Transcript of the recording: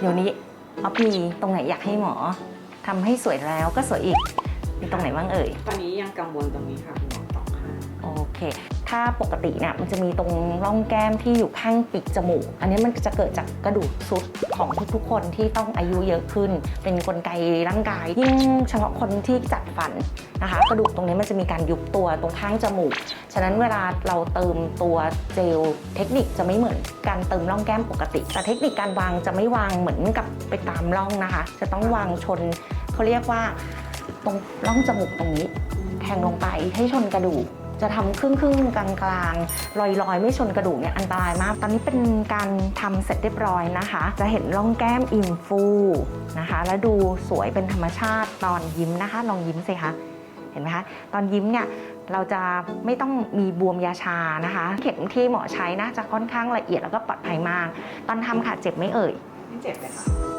เดี๋ยวนี้ออฟมีตรงไหนอยากให้หมอทำให้สวยแล้วก็สวยอีกมีตรงไหนบ้างเอ่ย ตอนนี้ยังกังวลตรงนี้ค่ะคุณหมอต่อค่ะ โอเค ถ้าปกติเนี่ยมันจะมีตรงร่องแก้มที่อยู่ข้างปีกจมูก อันนี้มันจะเกิดจากกระดูกทรุดของทุกๆ คนที่ต้องอายุเยอะขึ้น เป็นกลไกร่างกาย ยิ่งเฉพาะคนที่จัดฟันนะคะ กระดูกตรงนี้มันจะมีการยุบตัวตรงข้างจมูก ฉะนั้นเวลาเราเติมตัวเจลเทคนิคจะไม่เหมือนการเติมร่องแก้มปกติ แต่เทคนิคการวางจะไม่วางเหมือนกับไปตามร่องนะคะ จะต้องวางชนเขาเรียกว่าตรงร่องจมูกตรงนี้แทงลงไปให้ชนกระดูก จะทำครึ่งครึ่งกลางกลางลอยลอยไม่ชนกระดูกเนี่ยอันตรายมาก ตอนนี้เป็นการทำเสร็จเรียบร้อยนะคะ จะเห็นร่องแก้มอิ่มฟูนะคะ แล้วดูสวยเป็นธรรมชาติตอนยิ้มนะคะ ลองยิ้มสิคะเห็นไหมคะตอนยิ้มเนี่ยเราจะไม่ต้องมีบวมยาชานะคะ เข็มที่หมอใช้นะจะค่อนข้างละเอียดแล้วก็ปลอดภัยมาก ตอนทำค่ะเจ็บไหมเอ่ยไม่เจ็บเลยค่ะ